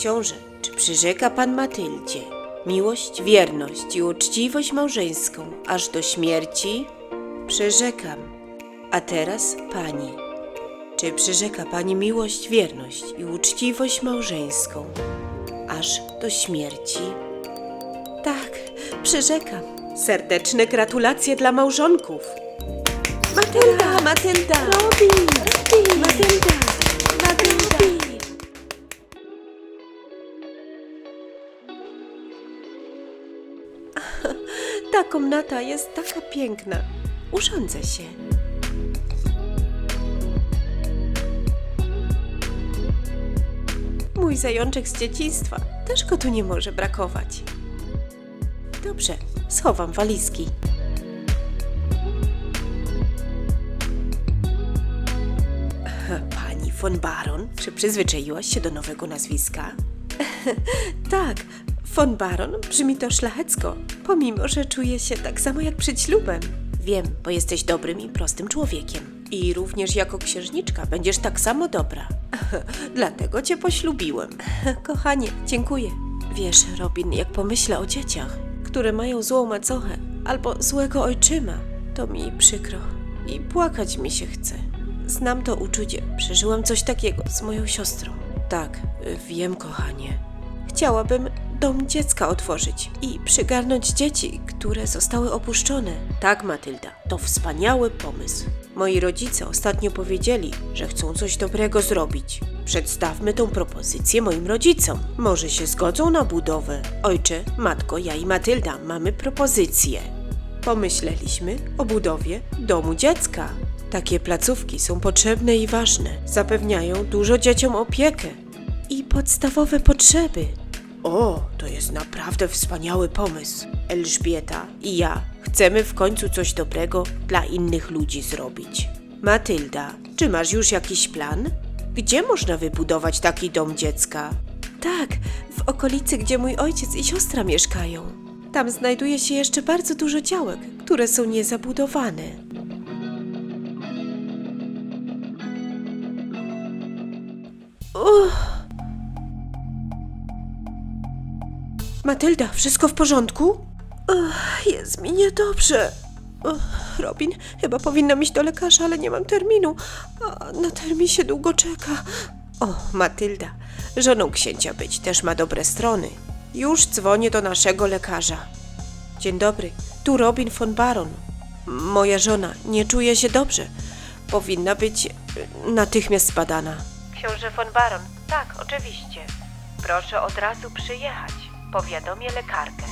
Książę, czy przyrzeka pan Matyldzie miłość, wierność i uczciwość małżeńską aż do śmierci? Przyrzekam. A teraz pani. Czy przyrzeka pani miłość, wierność i uczciwość małżeńską aż do śmierci? Tak, przyrzekam. Serdeczne gratulacje dla małżonków. Matylda, Matylda! Matylda! Matylda! Ta komnata jest taka piękna. Urządzę się. Mój zajączek z dzieciństwa też go tu nie może brakować. Dobrze, schowam walizki. Pani von Baron, czy przyzwyczaiłaś się do nowego nazwiska? tak, von Baron brzmi to szlachecko, pomimo że czuję się tak samo jak przed ślubem. Wiem, bo jesteś dobrym i prostym człowiekiem. I również jako księżniczka będziesz tak samo dobra. Dlatego cię poślubiłem. Kochanie, dziękuję. Wiesz, Robin, jak pomyślę o dzieciach, które mają złą macochę albo złego ojczyma, to mi przykro i płakać mi się chce. Znam to uczucie. Przeżyłam coś takiego z moją siostrą. Tak, wiem, kochanie. Chciałabym dom dziecka otworzyć i przygarnąć dzieci, które zostały opuszczone. Tak, Matylda, to wspaniały pomysł. Moi rodzice ostatnio powiedzieli, że chcą coś dobrego zrobić. Przedstawmy tą propozycję moim rodzicom. Może się zgodzą na budowę. Ojcze, matko, ja i Matylda mamy propozycję. Pomyśleliśmy o budowie domu dziecka. Takie placówki są potrzebne i ważne. Zapewniają dużo dzieciom opiekę i podstawowe potrzeby. O, to jest naprawdę wspaniały pomysł. Elżbieta i ja chcemy w końcu coś dobrego dla innych ludzi zrobić. Matylda, czy masz już jakiś plan? Gdzie można wybudować taki dom dziecka? Tak, w okolicy, gdzie mój ojciec i siostra mieszkają. Tam znajduje się jeszcze bardzo dużo działek, które są niezabudowane. Uff. Matylda, wszystko w porządku? Jest mi niedobrze. Ach, Robin, chyba powinnam iść do lekarza, ale nie mam terminu. A na termin się długo czeka. O, Matylda, żoną księcia być też ma dobre strony. Już dzwonię do naszego lekarza. Dzień dobry, tu Robin von Baron. Moja żona nie czuje się dobrze. Powinna być natychmiast zbadana. Książę von Baron, tak, oczywiście. Proszę od razu przyjechać. Powiadomię lekarkę.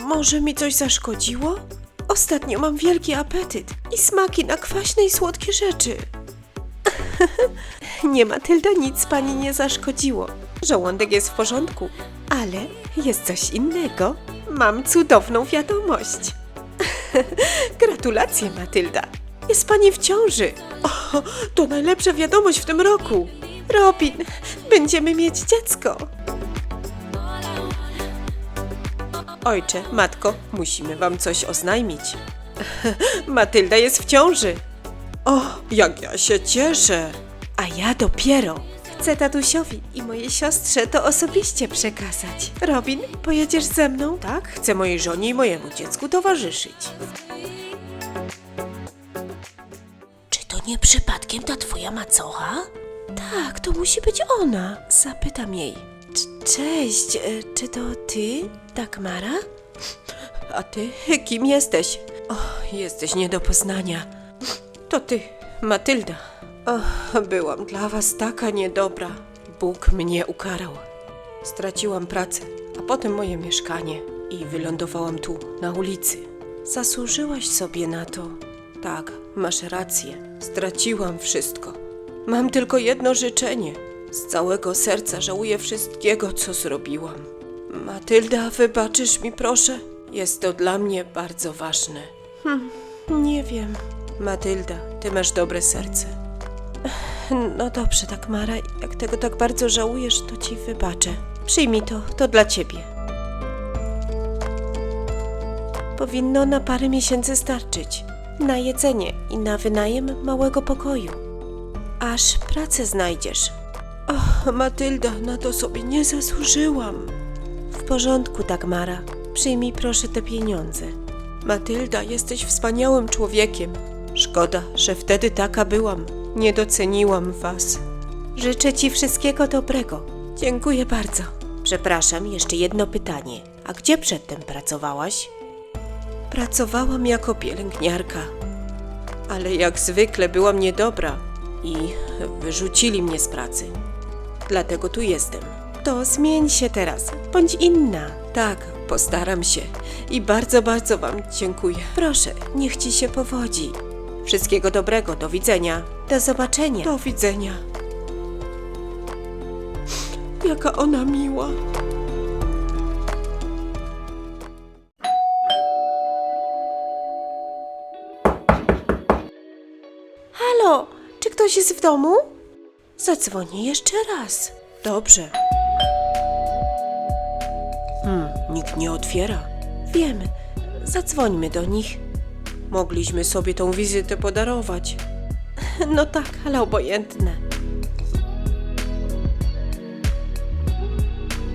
Może mi coś zaszkodziło? Ostatnio mam wielki apetyt i smaki na kwaśne i słodkie rzeczy. nie, Matylda, nic pani nie zaszkodziło. Żołądek jest w porządku, ale jest coś innego. Mam cudowną wiadomość. Gratulacje, Matylda. Jest pani w ciąży. To najlepsza wiadomość w tym roku. Robin, będziemy mieć dziecko. Ojcze, matko, musimy wam coś oznajmić. Matylda jest w ciąży. O, jak ja się cieszę! A ja dopiero. Chcę tatusiowi i mojej siostrze to osobiście przekazać. Robin, pojedziesz ze mną? Tak, chcę mojej żonie i mojemu dziecku towarzyszyć. Czy to nie przypadkiem ta twoja macocha? Tak, to musi być ona. Zapytam jej. C- Cześć, e, czy to ty, Dagmara? A ty, kim jesteś? O, jesteś nie do poznania. To ty, Matylda. O, byłam dla was taka niedobra. Bóg mnie ukarał. Straciłam pracę, a potem moje mieszkanie i wylądowałam tu, na ulicy. Zasłużyłaś sobie na to. Tak, masz rację. Straciłam wszystko. Mam tylko jedno życzenie. Z całego serca żałuję wszystkiego, co zrobiłam. Matylda, wybaczysz mi proszę? Jest to dla mnie bardzo ważne. Hm, nie wiem. Matylda, ty masz dobre serce. No dobrze, Dagmara, jak tego tak bardzo żałujesz, to ci wybaczę. Przyjmij to, to dla ciebie. Powinno na parę miesięcy starczyć. Na jedzenie i na wynajem małego pokoju. Aż pracę znajdziesz. Och, Matylda, na to sobie nie zasłużyłam. W porządku, Dagmara. Przyjmij proszę te pieniądze. Matylda, jesteś wspaniałym człowiekiem. Szkoda, że wtedy taka byłam. Nie doceniłam was. Życzę ci wszystkiego dobrego. Dziękuję bardzo. Przepraszam, jeszcze jedno pytanie. A gdzie przedtem pracowałaś? Pracowałam jako pielęgniarka. Ale jak zwykle byłam niedobra i wyrzucili mnie z pracy. Dlatego tu jestem. To zmień się teraz, bądź inna. Tak, postaram się. I bardzo, bardzo Wam dziękuję. Proszę, niech Ci się powodzi. Wszystkiego dobrego, do widzenia. Do zobaczenia. Do widzenia. Jaka ona miła. Halo, czy ktoś jest w domu? Zadzwonię jeszcze raz. Dobrze. Hmm, nikt nie otwiera. Wiem. Zadzwońmy do nich. Mogliśmy sobie tą wizytę podarować. No tak, ale obojętne.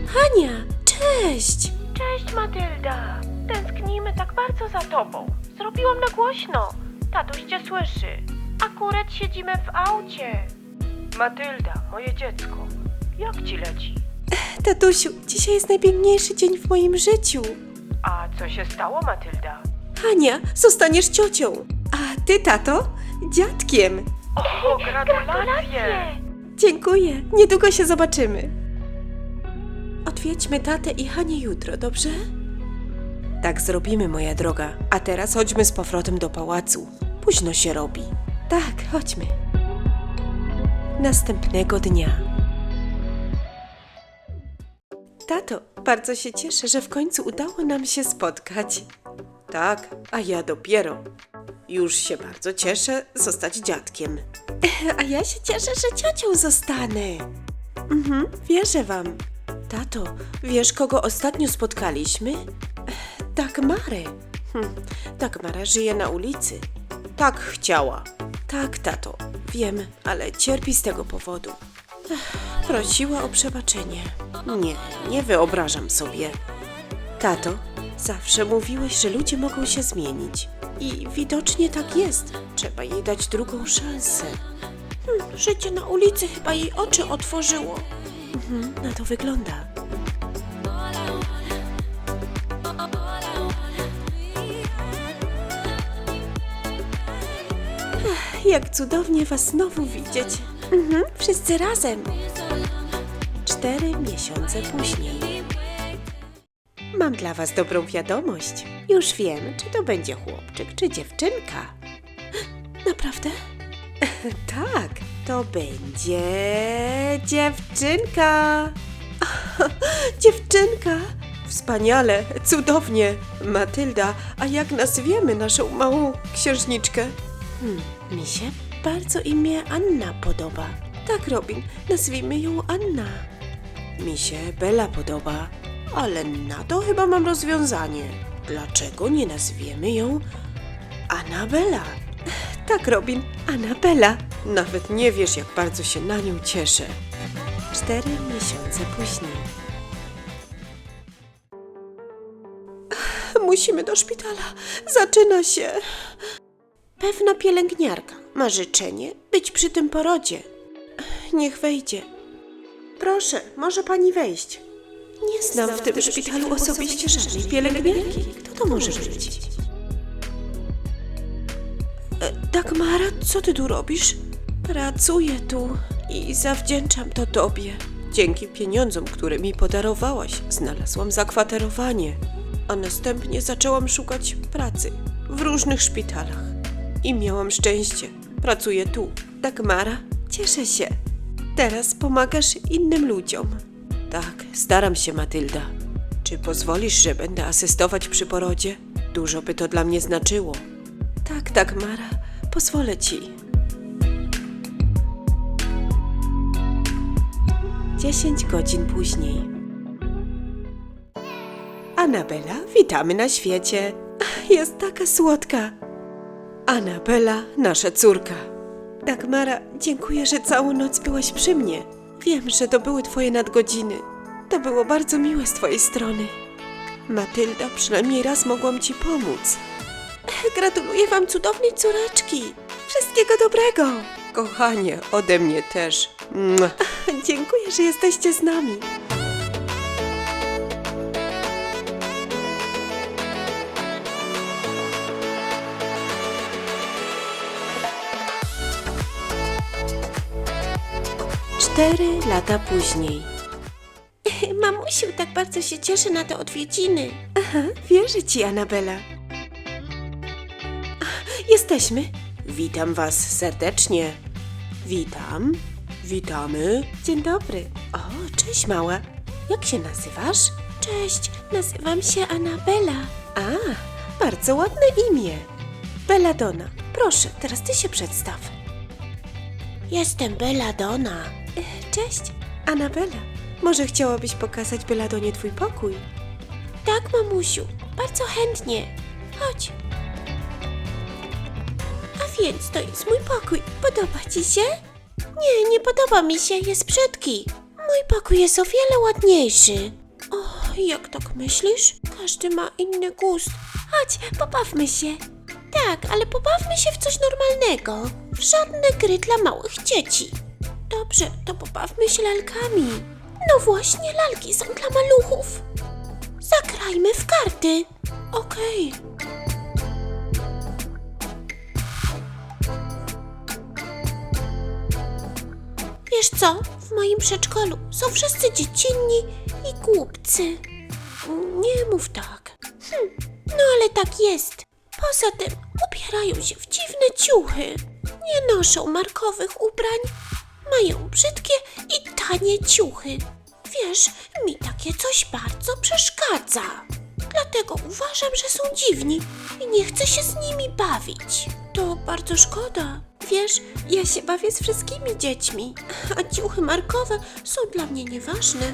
Hania, cześć! Cześć Matylda! Tęsknimy tak bardzo za tobą. Zrobiłam na głośno. Tatuś cię słyszy. Akurat siedzimy w aucie. Matylda, moje dziecko, jak ci leci? Tatusiu, dzisiaj jest najpiękniejszy dzień w moim życiu. A co się stało, Matylda? Hania, zostaniesz ciocią. A ty, tato, dziadkiem. O, gratulacje! Dziękuję. Niedługo się zobaczymy. Odwiedźmy tatę i Hanię jutro, dobrze? Tak zrobimy, moja droga. A teraz chodźmy z powrotem do pałacu. Późno się robi. Tak, chodźmy. Następnego dnia. Tato, bardzo się cieszę, że w końcu udało nam się spotkać. Tak, a ja dopiero. Już się bardzo cieszę zostać dziadkiem. A ja się cieszę, że ciocią zostanę. Mhm, wierzę wam. Tato, wiesz, kogo ostatnio spotkaliśmy? Dagmarę. Hm, Dagmara żyje na ulicy. Tak chciała. Tak, tato, wiem, ale cierpi z tego powodu. Ech, prosiła o przebaczenie. Nie, nie wyobrażam sobie. Tato, zawsze mówiłeś, że ludzie mogą się zmienić. I widocznie tak jest. Trzeba jej dać drugą szansę. Hmm, życie na ulicy chyba jej oczy otworzyło. Mhm, na to wygląda. Jak cudownie was znowu widzieć. Mhm, wszyscy razem. Cztery miesiące później. Mam dla was dobrą wiadomość. Już wiem, czy to będzie chłopczyk, czy dziewczynka. Naprawdę? tak, to będzie dziewczynka. dziewczynka! Wspaniale, cudownie. Matylda, a jak nazwiemy naszą małą księżniczkę? Hmm, mi się bardzo imię Anna podoba. Tak, Robin, nazwijmy ją Anna. Mi się Bela podoba, ale na to chyba mam rozwiązanie. Dlaczego nie nazwiemy ją Anabela? Tak, Robin, Anabela. Nawet nie wiesz, jak bardzo się na nią cieszę. Cztery miesiące później. Musimy do szpitala. Zaczyna się. Pewna pielęgniarka ma życzenie być przy tym porodzie. Niech wejdzie. Proszę, może pani wejść. Nie znam w tym szpitalu osobiście żadnej pielęgniarki. Kto to może być? E, Dagmara, co ty tu robisz? Pracuję tu i zawdzięczam to tobie. Dzięki pieniądzom, które mi podarowałaś, znalazłam zakwaterowanie, a następnie zaczęłam szukać pracy w różnych szpitalach. I miałam szczęście. Pracuję tu. Dagmara, cieszę się. Teraz pomagasz innym ludziom. Tak, staram się, Matylda. Czy pozwolisz, że będę asystować przy porodzie? Dużo by to dla mnie znaczyło. Tak, Dagmara, pozwolę ci. Dziesięć godzin później. Anabela, witamy na świecie. Jest taka słodka. Anabela, nasza córka. Dagmara, dziękuję, że całą noc byłaś przy mnie. Wiem, że to były twoje nadgodziny. To było bardzo miłe z twojej strony. Matylda, przynajmniej raz mogłam ci pomóc. Gratuluję wam cudownej córeczki. Wszystkiego dobrego. Kochanie, ode mnie też. Mua. Dziękuję, że jesteście z nami. Cztery lata później. Mamusiu, tak bardzo się cieszę na te odwiedziny. Aha, wierzę ci, Anabela. Jesteśmy. Witam was serdecznie. Witam. Witamy. Dzień dobry. O, cześć mała. Jak się nazywasz? Cześć, nazywam się Anabela. A, bardzo ładne imię. Belladonna. Proszę, teraz ty się przedstaw. Jestem Belladonna. Cześć, Anabela. Może chciałabyś pokazać Belladonie twój pokój? Tak, mamusiu, bardzo chętnie. Chodź. A więc to jest mój pokój. Podoba ci się? Nie, nie podoba mi się, jest brzydki. Mój pokój jest o wiele ładniejszy. O, jak tak myślisz? Każdy ma inny gust. Chodź, pobawmy się. Tak, ale pobawmy się w coś normalnego. W żadne gry dla małych dzieci. Dobrze, to pobawmy się lalkami. No właśnie, lalki są dla maluchów. Zagrajmy w karty. Okej. Wiesz co? W moim przedszkolu są wszyscy dziecinni i głupcy. Nie mów tak. Hm, no ale tak jest. Poza tym ubierają się w dziwne ciuchy. Nie noszą markowych ubrań. Mają brzydkie i tanie ciuchy. Wiesz, mi takie coś bardzo przeszkadza. Dlatego uważam, że są dziwni i nie chcę się z nimi bawić. To bardzo szkoda. Wiesz, ja się bawię z wszystkimi dziećmi, a ciuchy markowe są dla mnie nieważne.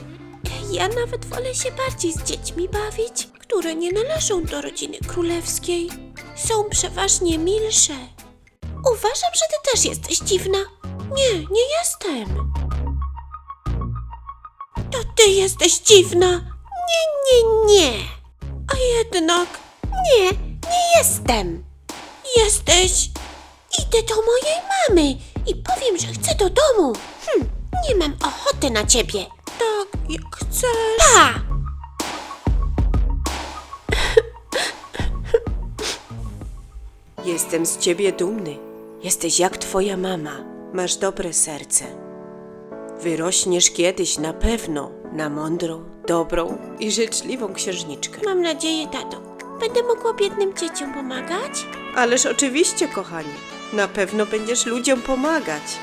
Ja nawet wolę się bardziej z dziećmi bawić, które nie należą do rodziny królewskiej. Są przeważnie milsze. Uważam, że ty też jesteś dziwna. Nie, nie jestem. To ty jesteś dziwna. Nie, nie, nie. A jednak nie, nie jestem. Jesteś. Idę do mojej mamy i powiem, że chcę do domu. Hm, nie mam ochoty na ciebie. Tak, jak chcesz. Pa! Jestem z ciebie dumny. Jesteś jak twoja mama. Masz dobre serce. Wyrośniesz kiedyś na pewno na mądrą, dobrą i życzliwą księżniczkę. Mam nadzieję, tato. Będę mogła biednym dzieciom pomagać? Ależ oczywiście, kochanie. Na pewno będziesz ludziom pomagać.